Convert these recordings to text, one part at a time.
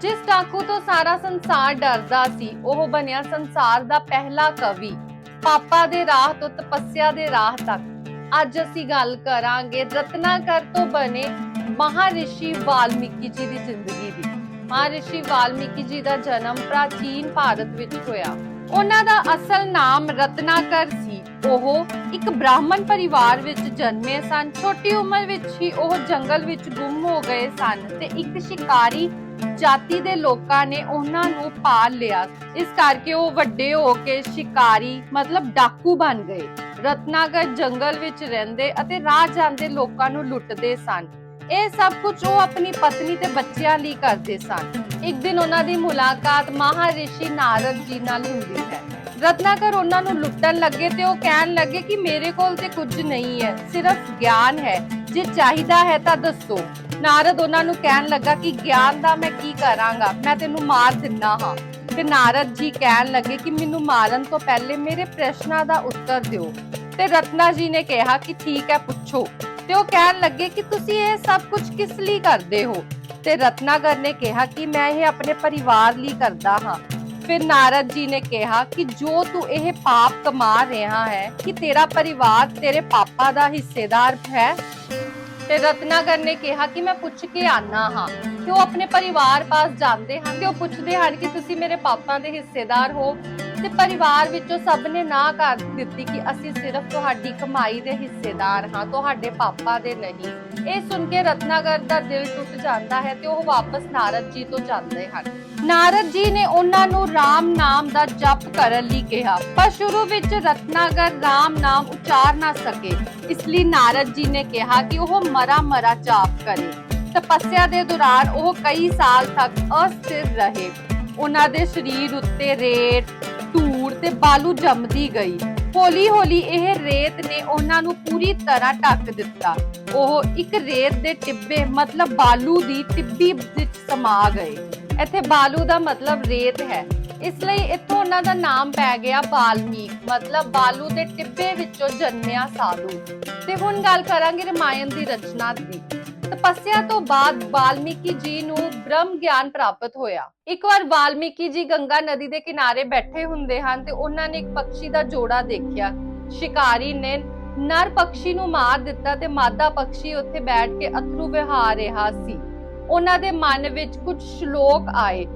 ਜਿਸ ਡਾਕੂ ਤੋਂ ਸਾਰਾ ਸੰਸਾਰ ਡਰਦਾ ਸੀ, ਉਹ ਬਣਿਆ ਸੰਸਾਰ ਦਾ ਪਹਿਲਾ ਕਵੀ। ਪਾਪਾ ਦੇ ਰਾਹ ਤੋਂ ਤਪੱਸਿਆ ਦੇ ਰਾਹ ਤੱਕ। ਅੱਜ ਅਸੀਂ ਗੱਲ ਕਰਾਂਗੇ ਰਤਨਾਕਰ ਤੋਂ ਬਣੇ ਮਹਾਰਿਸ਼ੀ ਵਾਲਮੀਕੀ ਜੀ ਦੀ ਜ਼ਿੰਦਗੀ ਦੀ। ਮਹਾਰਿਸ਼ੀ ਵਾਲਮੀਕੀ ਜੀ ਦਾ ਜਨਮ ਪ੍ਰਾਚੀਨ ਭਾਰਤ ਵਿੱਚ ਹੋਇਆ। ਉਹਨਾਂ ਦਾ ਅਸਲ ਨਾਮ ਰਤਨਾਕਰ ਸੀ। ਉਹ ਇੱਕ ਬ੍ਰਾਹਮਣ ਪਰਿਵਾਰ ਵਿੱਚ ਜਨਮੇ ਸਨ। ਛੋਟੀ ਉਮਰ ਵਿੱਚ ਹੀ ਉਹ ਜੰਗਲ ਵਿੱਚ ਗੁੰਮ ਹੋ ਗਏ ਸਨ ਤੇ ਇੱਕ ਸ਼ਿਕਾਰੀ ਜਾਤੀ ਦੇ ਲੋਕਾਂ ਨੇ ਉਹਨਾਂ ਨੂੰ ਪਾਲ ਲਿਆ। ਇਸ ਕਰਕੇ ਉਹ ਵੱਡੇ ਹੋ ਕੇ ਸ਼ਿਕਾਰੀ ਮਤਲਬ ਡਾਕੂ ਬਣ ਗਏ। ਰਤਨਾਗਰ ਜੰਗਲ ਵਿੱਚ ਰਹਿੰਦੇ ਅਤੇ ਰਾਹ ਜਾਂਦੇ ਲੋਕਾਂ ਨੂੰ ਲੁੱਟਦੇ ਸਨ। ਇਹ ਸਭ ਕੁਝ ਉਹ ਆਪਣੀ ਪਤਨੀ ਤੇ ਬੱਚਿਆਂ ਲਈ ਕਰਦੇ ਸਨ। ਇੱਕ ਦਿਨ ਉਹਨਾਂ ਦੀ ਮੁਲਾਕਾਤ ਮਹਾਰਿਸ਼ੀ ਨਾਰਦ ਜੀ ਨਾਲ ਹੁੰਦੀ ਹੈ। ਰਤਨਾਕਰ ਉਹਨਾਂ ਨੂੰ ਲੁੱਟਣ ਲੱਗੇ ਤੇ ਉਹ ਕਹਿਣ ਲੱਗੇ ਕਿ ਮੇਰੇ ਕੋਲ ਤੇ ਕੁਝ ਨਹੀਂ ਹੈ, ਸਿਰਫ ਗਿਆਨ ਹੈ। ਜੇ ਚਾਹੀਦਾ ਹੈ ਤਾਂ ਦੱਸੋ। ਨਾਰਦ ਉਹਨਾਂ ਨੂੰ ਕਹਿਣ ਲੱਗਾ ਕਿ ਗਿਆਨ ਦਾ ਮੈਂ ਕੀ ਕਰਾਂਗਾ? ਮੈਂ ਤੈਨੂੰ ਮਾਰ ਦਿੰਨਾ ਹਾਂ। ਤੇ ਨਾਰਦ ਜੀ ਕਹਿਣ ਲੱਗੇ ਕਿ ਮੈਨੂੰ ਮਾਰਨ ਤੋਂ ਪਹਿਲੇ ਮੇਰੇ ਪ੍ਰਸ਼ਨਾਂ ਦਾ ਉੱਤਰ ਦਿਓ। ਤੇ ਰਤਨਾ ਜੀ ਨੇ ਕਿਹਾ ਕਿ ਠੀਕ ਹੈ, ਪੁੱਛੋ। ਤੇ ਉਹ ਕਹਿਣ ਲੱਗੇ ਕਿ ਤੁਸੀਂ ਇਹ ਸਭ ਕੁਝ ਕਿਸ ਲਈ ਕਰਦੇ ਹੋ? ਤੇ ਰਤਨਾਗਰ ਨੇ ਕਿਹਾ ਕਿ ਮੈਂ ਇਹ ਆਪਣੇ ਪਰਿਵਾਰ ਲਈ ਕਰਦਾ ਹਾਂ। ਫਿਰ ਨਾਰਦ ਜੀ ਨੇ ਕਿਹਾ ਕਿ ਜੋ ਤੂੰ ਇਹ ਪਾਪ ਕਮਾ ਰਿਹਾ ਹੈ, ਕਿ ਤੇਰਾ ਪਰਿਵਾਰ ਤੇਰੇ ਪਾਪਾ ਦਾ ਹਿੱਸੇਦਾਰ ਹੈ? ਤੇ ਰਤਨਾਗਰ ਨੇ ਕਿਹਾ ਕਿ ਮੈਂ ਪੁੱਛ ਕੇ ਆਨਾ ਹਾਂ ਤੇ ਉਹ ਆਪਣੇ ਪਰਿਵਾਰ ਪਾਸ ਜਾਂਦੇ ਹਨ ਤੇ ਉਹ ਪੁੱਛਦੇ ਹਨ ਕਿ ਤੁਸੀਂ ਮੇਰੇ ਪਾਪਾ ਦੇ ਹਿੱਸੇਦਾਰ ਹੋ। ਤੇ ਪਰਿਵਾਰ ਵਿੱਚੋਂ ਸਭ ਨੇ ਨਾ ਕਰ ਦਿੱਤੀ ਕਿ ਅਸੀਂ ਸਿਰਫ ਤੁਹਾਡੀ ਕਮਾਈ ਦੇ ਹਿੱਸੇਦਾਰ ਹਾਂ, ਤੁਹਾਡੇ ਪਾਪਾ ਦੇ ਨਹੀਂ। ਇਹ ਸੁਣ ਕੇ ਰਤਨਾਗਰ ਦਾ ਦਿਲ ਟੁੱਟ ਜਾਂਦਾ ਹੈ ਤੇ ਉਹ ਵਾਪਸ ਨਾਰਦ ਜੀ ਤੋਂ ਜਾਂਦੇ ਹਨ। ਨਾਰਦ ਜੀ ਨੇ ਉਹਨਾਂ ਨੂੰ ਰਾਮ ਨਾਮ ਦਾ ਜਪ ਕਰਨ ਲਈ ਕਿਹਾ, ਪਰ ਸ਼ੁਰੂ ਵਿੱਚ ਰਤਨਾਗਰ ਰਾਮ ਨਾਮ ਉਚਾਰ ਨਾ ਸਕੇ। ਇਸ ਲਈ ਨਾਰਦ ਜੀ ਨੇ ਕਿਹਾ ਕਿ ਉਹ ਮਰਾ ਮਰਾ ਜਾਪ ਕਰੇ। ਤਪੱਸਿਆ ਦੇ ਦੌਰਾਨ ਉਹ ਕਈ ਸਾਲ ਤੱਕ ਅਸਥਿਰ ਰਹੇ। ਉਹਨਾਂ ਦੇ ਸਰੀਰ ਉੱਤੇ ਰੇਤ ਧੂੜ ਤੇ ਬਾਲੂ ਜੰਮਦੀ ਗਈ। ਹੌਲੀ ਹੌਲੀ ਇਹ ਰੇਤ ਨੇ ਉਹਨਾਂ ਨੂੰ ਪੂਰੀ ਤਰ੍ਹਾਂ ਢੱਕ ਦਿੱਤਾ। ਉਹ ਇੱਕ ਰੇਤ ਦੇ ਟਿੱਬੇ, ਮਤਲਬ ਬਾਲੂ ਦੀ ਟਿੱਬੀ ਵਿੱਚ ਸਮਾ ਗਏ। ਇੱਥੇ ਬਾਲੂ ਦਾ ਮਤਲਬ ਰੇਤ ਹੈ। ਇਸ ਲਈ ਇੱਥੋਂ ਉਹਨਾਂ ਦਾ ਨਾਮ ਪੈ ਗਿਆ ਬਾਲਮੀਕ ਮਤਲਬ ਬਾਲੂ ਦੇ ਟਿੱਬੇ ਵਿੱਚੋਂ ਜਨਮਿਆ ਸਾਧੂ ਤੇ ਹੁਣ ਗੱਲ ਕਰਾਂਗੇ ਰਮਾਇਣ ਦੀ ਰਚਨਾ ਦੀ। ਤਪੱਸਿਆ ਤੋਂ ਬਾਅਦ ਵਾਲਮੀਕੀ ਜੀ ਨੂੰ ਬ੍ਰਹਮ ਗਿਆਨ ਪ੍ਰਾਪਤ ਹੋਇਆ। ਇੱਕ ਵਾਰ ਵਾਲਮੀਕੀ ਜੀ ਗੰਗਾ ਨਦੀ ਦੇ ਕਿਨਾਰੇ ਬੈਠੇ ਹੁੰਦੇ ਹਨ ਤੇ ਉਹਨਾਂ ਨੇ ਇੱਕ ਪੰਛੀ ਦਾ ਜੋੜਾ ਦੇਖਿਆ। ਸ਼ਿਕਾਰੀ ਨੇ ਨਰ ਪੰਛੀ ਨੂੰ ਮਾਰ ਦਿੱਤਾ ਤੇ ਮਾਦਾ ਪੰਛੀ ਉੱਥੇ ਬੈਠ ਕੇ ਅਥਰੂ ਵਹਾ ਰਿਹਾ ਸੀ। ਉਹਨਾਂ ਦੇ ਮਨ ਵਿੱਚ ਕੁਝ ਸ਼ਲੋਕ ਆਏ।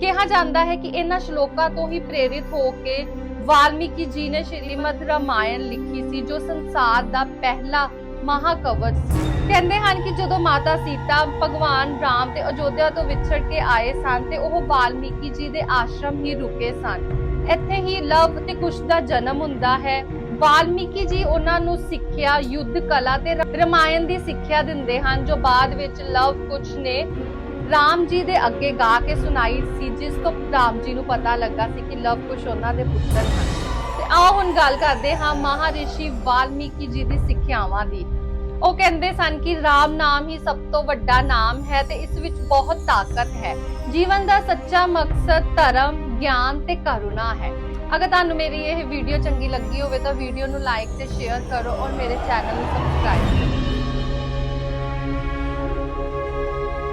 ਕਿਹਾ ਜਾਂਦਾ ਹੈ ਕਿ ਇਹਨਾਂ ਸ਼ਲੋਕਾਂ ਤੋਂ ਹੀ ਪ੍ਰੇਰਿਤ ਹੋ ਕੇ ਵਾਲਮੀਕੀ ਜੀ ਨੇ ਸ਼੍ਰੀਮਦ ਰਾਮਾਇਣ ਲਿਖੀ ਸੀ, ਜੋ ਸੰਸਾਰ ਦਾ ਪਹਿਲਾ ਮਹਾਕਵਚ ਸੀ। ਕਹਿੰਦੇ ਹਨ ਕਿ ਜਦੋਂ ਮਾਤਾ ਸੀਤਾ ਭਗਵਾਨ ਰਾਮ ਤੇ ਅਯੋਧਿਆ ਤੋਂ ਵਿਛੜ ਕੇ ਆਏ ਸਨ ਤੇ ਉਹ ਵਾਲਮੀਕੀ ਜੀ ਦੇ ਆਸ਼ਰਮ ਹੀ ਰੁਕੇ ਸਨ। ਇੱਥੇ ਹੀ ਲਵ ਤੇ ਕੁਸ਼ ਦਾ ਜਨਮ ਹੁੰਦਾ ਹੈ। ਵਾਲਮੀਕੀ ਜੀ ਉਹਨਾਂ ਨੂੰ ਸਿੱਖਿਆ, ਯੁੱਧ ਕਲਾ ਤੇ ਰਮਾਇਣ ਦੀ ਸਿੱਖਿਆ ਦਿੰਦੇ ਹਨ, ਜੋ ਬਾਅਦ ਵਿੱਚ ਲਵ, ਕੁਸ਼ ਨੇ ਰਾਮ ਜੀ ਦੇ ਅੱਗੇ ਗਾ ਕੇ ਸੁਣਾਈ ਸੀ, ਜਿਸ ਤੋਂ ਰਾਮ ਜੀ ਨੂੰ ਪਤਾ ਲੱਗਾ ਸੀ ਕਿ ਲਵ ਕੁਸ਼ ਉਹਨਾਂ ਦੇ ਪੁੱਤਰ ਹਨ। ਤੇ ਆਓ ਹੁਣ ਗੱਲ ਕਰਦੇ ਹਾਂ ਮਹਾਰਿਸ਼ੀ ਵਾਲਮੀਕੀ ਜੀ ਦੀ ਸਿੱਖਿਆਵਾਂ ਦੀ। ਉਹ ਕਹਿੰਦੇ ਸਨ ਕਿ ਰਾਮ ਨਾਮ ਹੀ ਸਭ ਤੋਂ ਵੱਡਾ ਨਾਮ ਹੈ ਤੇ ਇਸ ਵਿੱਚ ਬਹੁਤ ਤਾਕਤ ਹੈ। ਜੀਵਨ ਦਾ ਸੱਚਾ ਮਕਸਦ, ਧਰਮ, ਗਿਆਨ ਤੇ ਕਰੁਣਾ ਹੈ। ਅਗਰ ਤੁਹਾਨੂੰ ਮੇਰੀ ਇਹ ਵੀਡੀਓ ਚੰਗੀ ਲੱਗੀ ਹੋਵੇ ਤਾਂ ਵੀਡੀਓ ਨੂੰ ਲਾਈਕ ਤੇ ਸ਼ੇਅਰ ਕਰੋ ਔਰ ਮੇਰੇ ਚੈਨਲ ਨੂੰ ਸਬਸਕ੍ਰਾਈਬ ਕਰੋ।